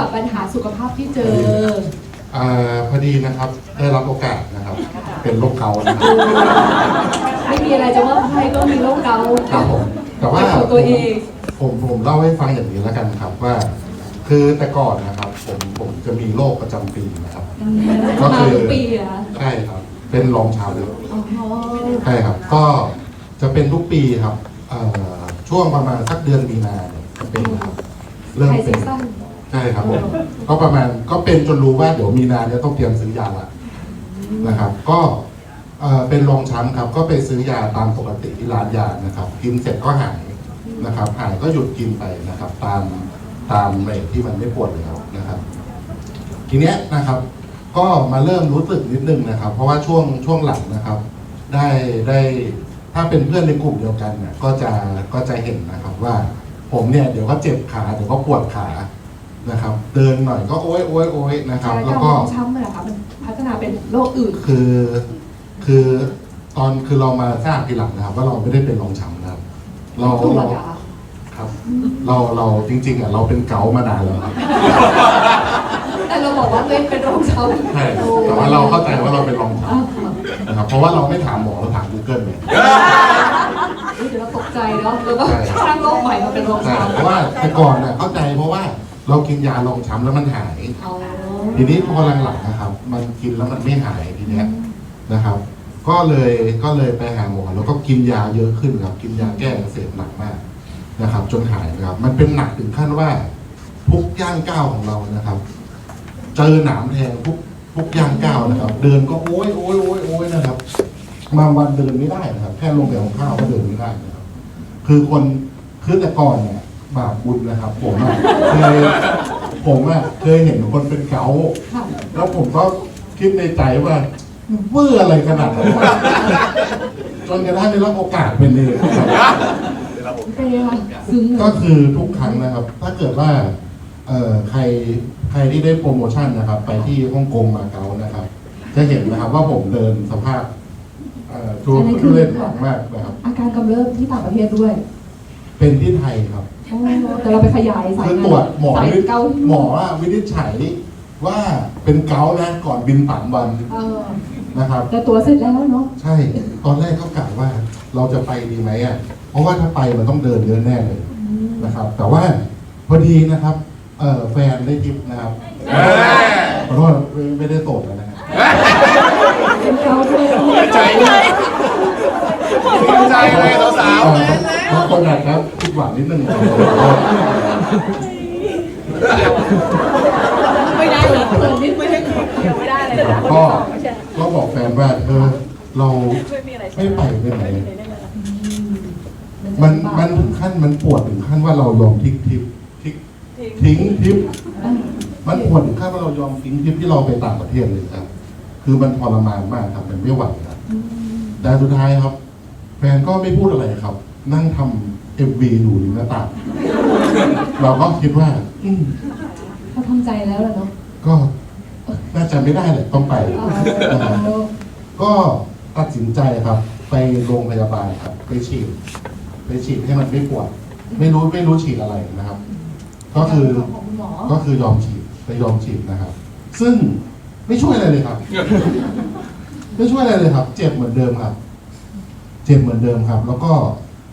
ก่อนปัญหาสุขภาพที่เจอ อ่าพอดีนะครับ ได้รับโอกาสนะครับ เป็นโรคเกาต์นะครับไม่มีอะไรจะว่าให้ก็มีโรคเกาต์ครับผมแต่ว่าเป็นของตัวเอง ผมผมเล่าให้ฟังอย่างนี้แล้วกันครับว่า คือแต่ก่อนนะครับ ผมผมจะมีโรคประจำปีนะครับ ก็มาคือทุกปีเหรอะใช่ครับ เป็นรองเท้าเดืออ๋อใช่ครับ ก็จะเป็นทุกปีครับเอ่อช่วงประมาณสักเดือนมีนาเนี่ยจะเป็นนะครับ เริ่มไทยเป็ซีนซั่น ใช่ครับผมก็ประมาณก็เป็นจนรู้ว่าเดี๋ยวมีนาเนี่ยต้องเตรียมซื้อยาละนะครับ ก็เอ่อเป็นรองช้ำครับ ก็ไปซื้อยาตามปกติที่ร้านยานะครับ กินเสร็จก็หายนะครับ หายก็หยุดกินไปนะครับ ตามตามเรทที่มันไม่ปวดแล้วนะครับ ทีเนี้ยนะครับ ก็มาเริ่มรู้สึกนิดนึงนะครับ เพราะว่าช่วงช่วงหลังนะครับ ได้ได้ถ้าเป็นเพื่อนในกลุ่มเดียวกันเนี่ยก็จะก็จะเห็นนะครับว่า ผมเนี่ยเดี๋ยวก็เจ็บขาเดี๋ยวก็ปวดขา นะครับ เดินหน่อยก็โอ๊ยโอ๊ยโอ๊ยนะครับ แล้วก็ารช้ำเลยเหรอคะมันพัฒนาเป็นโรคอื่น คือ คือตอนคือเรามาทราบทีหลังนะครับ ว่าเราไม่ได้เป็นรองช้ำนะครับเราตรวจเราเหรอคะครับ เราเราจริง ๆอะเราเป็นเกาต์มานานแล้วครับแต่เราบอกว่าตัวเองเป็นโรคช้ำใช่แต่ว่าเราเข้าใจว่าเราเป็นรองช้อ้าวำนะครับ เพราะว่าเราไม่ถามหมอเราถาม Google เลยอุ๊ยเดี๋ยวเราตกใจเนาะแล้วก็ใช่สร้างโรคใหม่มาเป็นโรคใช่ช้ำ เพราะว่าแต่ก่อนเนี่ยเข้าใจเพราะว่า เรากินยารองช้ำแล้วมันหายอ๋อทีนี้พอหลังๆนะครับ มันกินแล้วมันไม่หายทีเนี้ยนะครับ ก็เลยก็เลยไปหาหมอแล้วก็กินยาเยอะขึ้นครับ กินยาแก้อักเสพหนักมากนะครับ จนหายนะครับ มันเป็นหนักถึงขั้นว่าทุกย่างก้าวของเรานะครับ เจอหนามแทงทุกทุกย่างก้าวนะครับ เดินก็โอ้ยโอ้ยโอ้ยโอ้ยนะครับบางวันเดินไม่ได้นะครับแค่ลงไปเอาข้าวก็เดินไม่ได้นะครับ คือคนคือแต่ก่อนเนี่ย บาปบุญนะครับ ผมอะเคยผมอะเคยเห็นคนเป็นเกาต์ค่ะแล้วผมก็คิดในใจว่าเบื่ออะไรขนาดนั้นวะจนกระทั่งได้รับโอกาสเป็นเลยครับ เป็นไงคะซึ้งเลก็ยคือทุกครั้งนะครับ ถ้าเกิดว่า เอ่อใครใครที่ได้โปรโมชั่นนะครับ ไปที่ฮ่องกงมาเก๊านะครับ จะเห็นนะครับว่าผมเดินสภาพเอ่อทุทุเรศหลังมากนะครับ อาการกำเริบที่ต่างประเทศด้วย เป็นที่ไทยครับโอ้แต่เราไปขยายสายคืองานตรวจหมอสายวิเกาที่หมออะวินิจฉัยว่าเป็นเกาต์นะก่อนบินสามวันเออนะครับ แต่ตัวเสร็จแล้วเนาะใช่ตอนแรกก็กะว่าเราจะไปดีไหมอะเพราะว่าถ้าไปมันต้องเดินเยอะแน่เลยนะครับ แต่ว่าพอดีนะครับเออแฟนได้ทิปนะครับขอโทษไม่ไม่ได้โสดแล้วนะครับ เป็นเกาด้วยใจเลย ดีใจเลยสาวเออบางคนอาจจะผิดหวังนิดนึงไม่ได้เลยเกินนิดไม่ได้ยังไม่ได้เลยนะก็ก็บอกแฟนว่าเออเราไม่ไปเป็นไหนมันมันถึงขั้นมันปวดถึงขั้นว่าเรายอมทิ้งทิปทิ้งทิ้งทิปมันปวดถึงขั้นว่าเรายอมทิ้งทริปที่เราไปต่างประเทศเลยครับ คือมันทรมานมากครับมันไม่ไหวครับแต่สุดท้ายครับ แฟนก็ไม่พูดอะไรครับ นั่งทำเอ็มวีอยู่ริมหน้าต่างเราก็คิดว่า อืมเขาทำใจแล้วแหละเนาะก็น่าจะไม่ได้แหละต้องไปเอนะครับอก็ตัดสินใจครับ ไปโรงพยาบาลครับ ไปฉีด ไปฉีดให้มันไม่ปวด ไม่รู้ไม่รู้ฉีดอะไรนะครับ ก็คือ ของคุณหมอก็คือยอมฉีดไปยอมฉีดนะครับ ซึ่งไม่ช่วยอะไรเลยครับ ไม่ช่วยอะไรเลยครับ เจ็บเหมือนเดิมครับเจ็บเหมือนเดิมครับ แล้วก็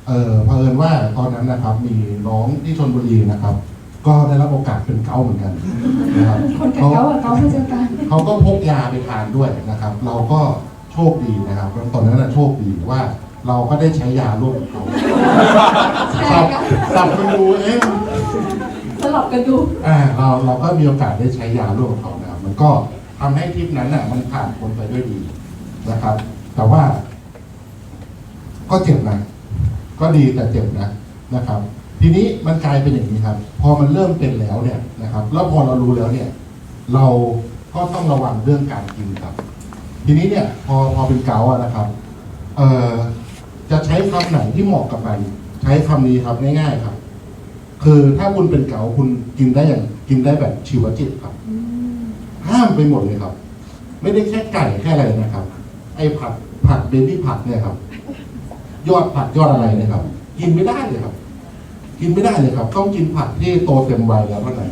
เอ่อเผอิญว่าตอนนั้นนะครับ มีน้องที่ชนบุรีนะครับ ก็ได้รับโอกาสเป็นเกาต์เหมือนกันนะครับคนกับเกาอะเกาไม่เจอกันเขาก็พกยาไปทานด้วยนะครับ เราก็โชคดีนะครับตอนนั้นนะโชคดีว่าเราก็ได้ใช้ยาร่วมกับเขาแชสัร์บกันสับมันดูเอ๊ะสลับกันดูอ่าเราเราก็มีโอกาสได้ใช้ยาร่วมกับเขานะครับมันก็ทำให้ทริปนั้นน่ะมันผ่านพ้นไปด้วยดีนะครับ แต่ว่า ก็เจ็บนะก็ดีแต่เจ็บนะนะครับ ทีนี้มันกลายเป็นอย่างนี้ครับ พอมันเริ่มเป็นแล้วเนี่ยนะครับ แล้วพอเรารู้แล้วเนี่ย เราก็ต้องระวังเรื่องการกินครับ ทีนี้เนี่ยพอพอเป็นเกาต์อะนะครับเอ่อจะใช้คำไหนที่เหมาะกับมันใช้คำนี้ครับง่าย ๆครับ คือถ้าคุณเป็นเกาต์คุณกินได้อย่างกินได้แบบชีวจิตครับห้ามไปหมดเลยครับ ไม่ได้แค่ไก่แค่อะไรนะครับ ไอ้ผัดผัดเบบี้ผัดเนี่ยครับ ยอดผัดยอดอะไรเนี่ยครับ กินไม่ได้เลยครับ กินไม่ได้เลยครับ ต้องกินผัดที่โตเต็มวัยแล้วเท่านั้น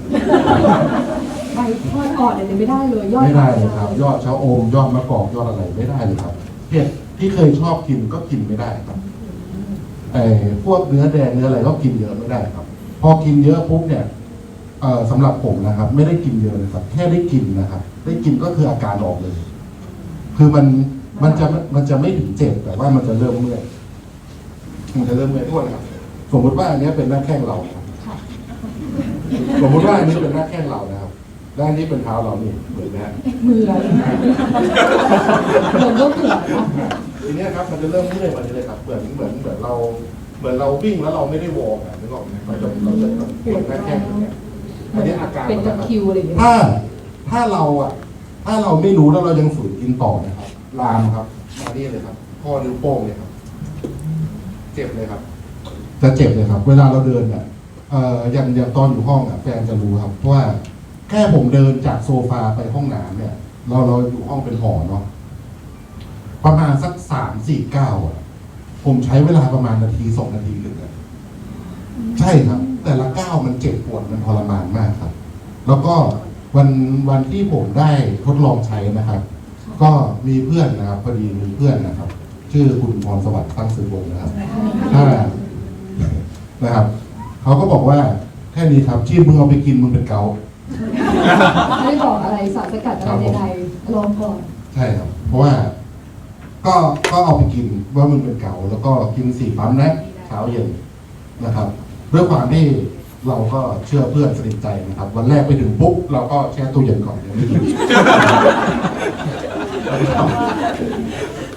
ใบทอดอ่อนเนี่ยไม่ได้เลยยอดไม่ได้เลยครับ ยอดชะอมยอดมะกอกยอดอะไรไม่ได้เลยครับเห็ดที่เคยชอบกินก็กินไม่ได้ครับไอ้พวกเนื้อแดงเนื้ออะไรก็กินเยอะไม่ได้ครับ พอกินเยอะปุ๊บเนี่ยเอ่อสำหรับผมนะครับ ไม่ได้กินเยอะเลยครับ แค่ได้กินนะครับ ได้กินก็คืออาการออกเลย คือมันมันจะมันจะไม่ถึงเจ็บแต่ว่ามันจะเริ่มเมื่อย มันจะเริ่มเมื่อยทุกคนครับ สมมติว่าอันนี้เป็นหน้าแข้งเราครับสมมติว่าอันนี้เป็นหน้าแข้งเรานะครับและอันนี้เป็นเท้าเรานี่เหมือนไหมฮะมือเราโดนลูกหัวเนทีนี้ครับมันจะเริ่มเมื่อยมาเลยครับ เหมือนเหมือนเหมือนเรา เหมือนเราวิ่งแล้วเราไม่ได้วอร์มอะนึกออกไหมเราจะเราจะแบบปวดหน้าแข้งอย่างเงี้ยอันนี้อาการเป็นตะคิวอะไรอย่างเงี้ยถ้าถ้าเราอะ ถ้าเราไม่รู้แล้วเรายังฝืนกินต่อนะครับ ลามครับ มาเนี่เลยครับ ข้อนิ้วโป้งเลยครับ เจ็บเลยครับ จะเจ็บเลยครับ เวลาเราเดินเนี่ยเอ่ออย่างอย่างตอนอยู่ห้องอะแฟนจะรู้ครับเพราะว่าแค่ผมเดินจากโซฟาไปห้องน้ำเนี่ย เราเราอยู่ห้องเป็นหอเนาะประมาณสักสามสี่เก้าอะ ผมใช้เวลาประมาณนาทีสองนาทีถึงอะใช่ครับ แต่ละก้าวมันเจ็บปวดมันทรมานมากครับ แล้วก็วันวันที่ผมได้ทดลองใช้นะครับ ก็มีเพื่อนนะครับพอดีมีเพื่อนนะครับ ชื่อคุณพรสวัสดิ์ตั้งสือวงศ์นะครับถ้านะครับ เขาก็บอกว่าแค่นี้ครับที่มึงเอาไปกินมึงเป็นเกาต์ไม่ได้บอกอะไรสารสกัดอะไรใดๆลองก่อนใช่ครับ เพราะว่า ก็ก็เอาไปกินว่ามึงเป็นเกาต์แล้วก็กินสี่ปั๊มนะเช้าเย็นนะครับด้วยความที่เราก็เชื่อเพื่อนสนิทใจนะครับ วันแรกไปถึงปุ๊บเราก็แช่ตู้เย็นก่อนยังไม่กิน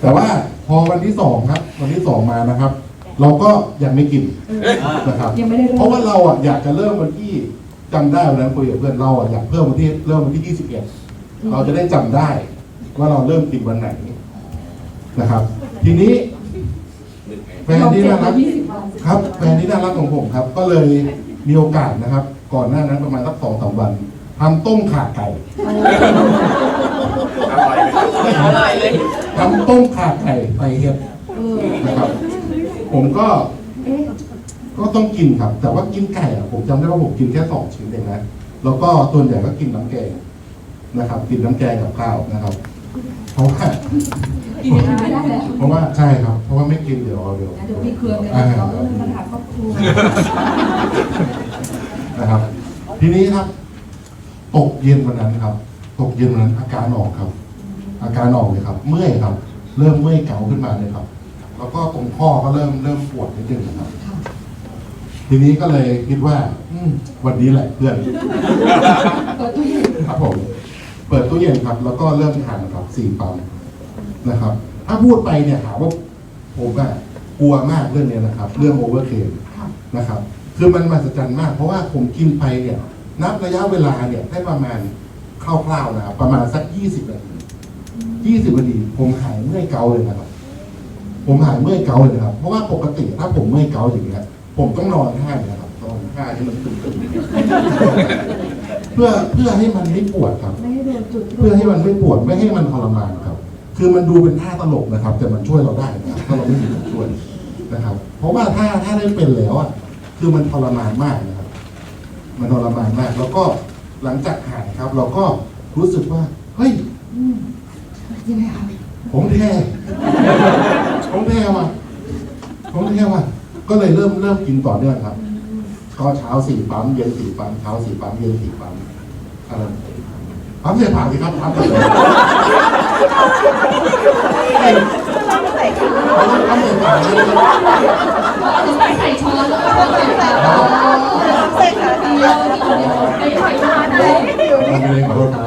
แต่ว่าพอวันที่สองครับ วันที่สองมานะครับ เราก็ยังไม่กินนะครับ ยังไม่ได้เริ่ม เพราะว่าเราอะอยากจะเริ่มวันที่จำได้วันนั้นคุยกับเพื่อนเราอะอยากเพิ่มวันที่เริ่มวันที่ 21 เราจะได้จำได้ ว่าเราเริ่มกินวันไหนนะครับ ทีนี้แฟนที่น่ารักยี่สิบวันครับแฟนที่น่ารักของผมครับ ก็เลยมีโอกาสนะครับ ก่อนหน้านั้นประมาณสักสองสามวันทำต้มข่าไก่ อร่อยเลยอร่อยเลยทำต้มข่าไก่ใส่เห็ดเออนะครับ ผมก็เอ๊ะก็ต้องกินครับ แต่ว่ากินไก่อะผมจำได้ว่าผมกินแค่สองชิ้นเองนะแล้วก็ตัวนใหญ่ก็กินน้ำแกงนะครับ กินน้ำแกงกับข้าวนะครับ เพราะว่ากินอย่างนี้ไม่ได้แล้วเพราะว่าใช่ครับ เพราะว่าไม่กินเดี๋ยวเดี๋ยวนะเดี๋ยวพี่เครืองกันเราเรื่องปัญหาครอบครัวนะครับ ทีนี้ครับตกเย็นวันนั้นครับ ตกเย็นวันนั้นอาการออกครับ อาการออกเลยครับ เมื่อยครับ เริ่มเมื่อยเกาขึ้นมาเลยครับ แล้วก็ตรงข้อก็เริ่มเริ่มปวดนิดนึงนะครับค่ะทีนี้ก็เลยคิดว่า อืมวันนี้แหละเพื่อน เปิดตู้เย็นครับผม เปิดตู้เย็นครับ แล้วก็เริ่มทานครับสี่ปั๊มนะครับ ถ้าพูดไปเนี่ยหาว่าผมอะกลัวมากเรื่องเนี้ยนะครับ เรื่องโอเวอร์เคมค่ะนะครับ คือมันมหัศจรรย์มาก เพราะว่าผมกินไปเนี่ย นับระยะเวลาเนี่ยได้ประมาณ คร่าวๆนะครับประมาณสักยี่สิบนาทียี่สิบนาทีผมหายเมื่อยเกาเลยนะครับ ผมหายเมื่อยเกาเลยนะครับ เพราะว่าปกติถ้าผมเมื่อยเกาอย่างเงี้ย ผมต้องนอนท่าเนี่ยครับนอนท่าที่มันตึงๆเพื่อเพื่อให้มันไม่ปวดครับ ไม่ให้โดนจุดที่เพื่อให้มันไม่ปวดไม่ให้มันทรมานครับ คือมันดูเป็นท่าตลกนะครับ แต่มันช่วยเราได้นะครับถ้าเราไม่มีตัวช่วยนะครับ เพราะว่าถ้าถ้าได้เป็นแล้วอะคือมันทรมานมากนะครับ มันทรมานมากแล้วก็ หลังจากหายครับ เราก็รู้สึกว่า เฮ้ยอืมยังไงคะผมแท้ผมแท้ว่ะผมแท้ว่ะก็เลยเริ่มเริ่มกินต่อเนื่องครับก็เช้าสี่ปั๊มเย็นสี่ปั๊มเช้าสี่ปั๊มเย็นสี่ปั๊มอะไรปั๊มเสร็จผ่านสิครับปั๊มเสร็จปั๊มเสร็จผ่านเลยใส่ช้อนแล้วก็ใส่ตาใส่ขาเดียวที่อยู่ในรถไม่ใส่ช้อนเลยมันเลยขอโทษครับ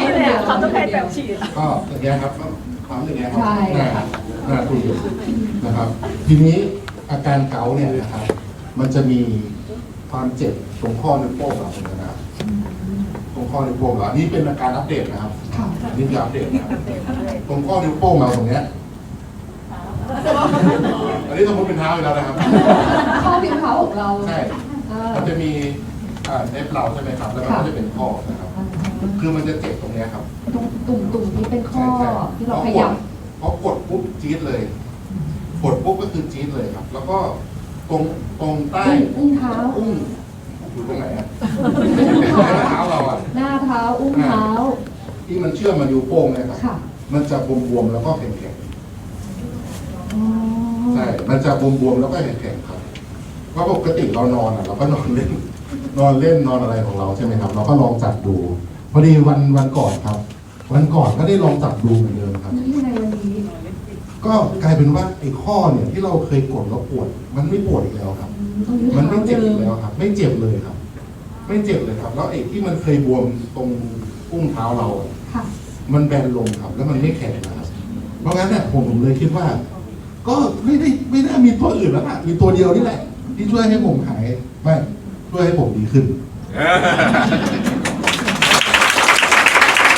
นี่เนี่ยเขาต้องให้แบบฉีดก็อย่างเงี้ยครับปั๊มอย่างเงี้ยครัใช่หน้าหน้าตู้เย็นนะครับ ทีนี้อาการเกาต์เนี่ยนะครับ มันจะมีความเจ็บตรงข้อนิ้วโป้งเรานะครับตรงข้อนิ้วโป้งเราอันนี้เป็นอาการอัปเดตนะครับค่ะอันนี้คืออัปเดตนะครับตรงข้อนิ้วโป้งเราตรงเนี้ยอันนี้สมมติเป็นเท้าอยู่แล้วนะครับ ข้อพิมพ์เท้าของเรา ใช่อ่ามันจะมีอ่า เอฟเราใช่ไหมครับ แล้วมันก็จะเป็นข้อนะครับ คือมันจะเจ็บตรงเนี้ยครับตรงตุ่มตุ่มนี้เป็นข้อใช่ใช่ที่เราขยับพอกดปุ๊บจี๊ดเลยกดปุ๊บก็คือจี๊ดเลยครับ แล้วก็ตรงตรงใต้อุ้งอุ้งเท้าอุ้งอยู่ตรงไหนอะหน้าเท้าเราอะหน้าเท้าอุ้งเท้า ที่มันเชื่อมมานิ้วโป้งเนะครับค่ะมันจะบวมๆแล้วก็แข็งอ๋อๆใช่มันจะบวมๆแล้วก็แข็งๆครับเพราะปกติเรานอนอะเราก็นอนเล่น นอนเล่นนอนอะไรของเราใช่ไหมครับ เราก็ลองจับดู พอดีวันวันก่อนครับ วันก่อนก็ได้ลองจับดูเหมือนเดิมครับ นี่ยังไงวันนี้ก็กลายเป็นว่าไอ้ข้อเนี่ยที่เราเคยกดแล้วปวด มันไม่ปวดอีกแล้วครับ ตรงนี้มันเท้าไม่เจ็บเดิอีมกแล้วครับ ไม่เจ็บเลยครับ ไม่เจ็บเลยครับ แล้วไอ้ที่มันเคยบวมตรงอุ้งเท้าเราอะค่ะ มันแบนลงครับ แล้วมันไม่แข็งนะครับ เพราะงั้นเนี่ยผมผมเลยคิดว่า ก็ไม่ได้ไม่น่ามีตัวอื่นแล้วล่ะมีตัวเดียวนี่แหละที่ช่วยให้ผมหายไม่ เพื่อให้ผมดีขึ้น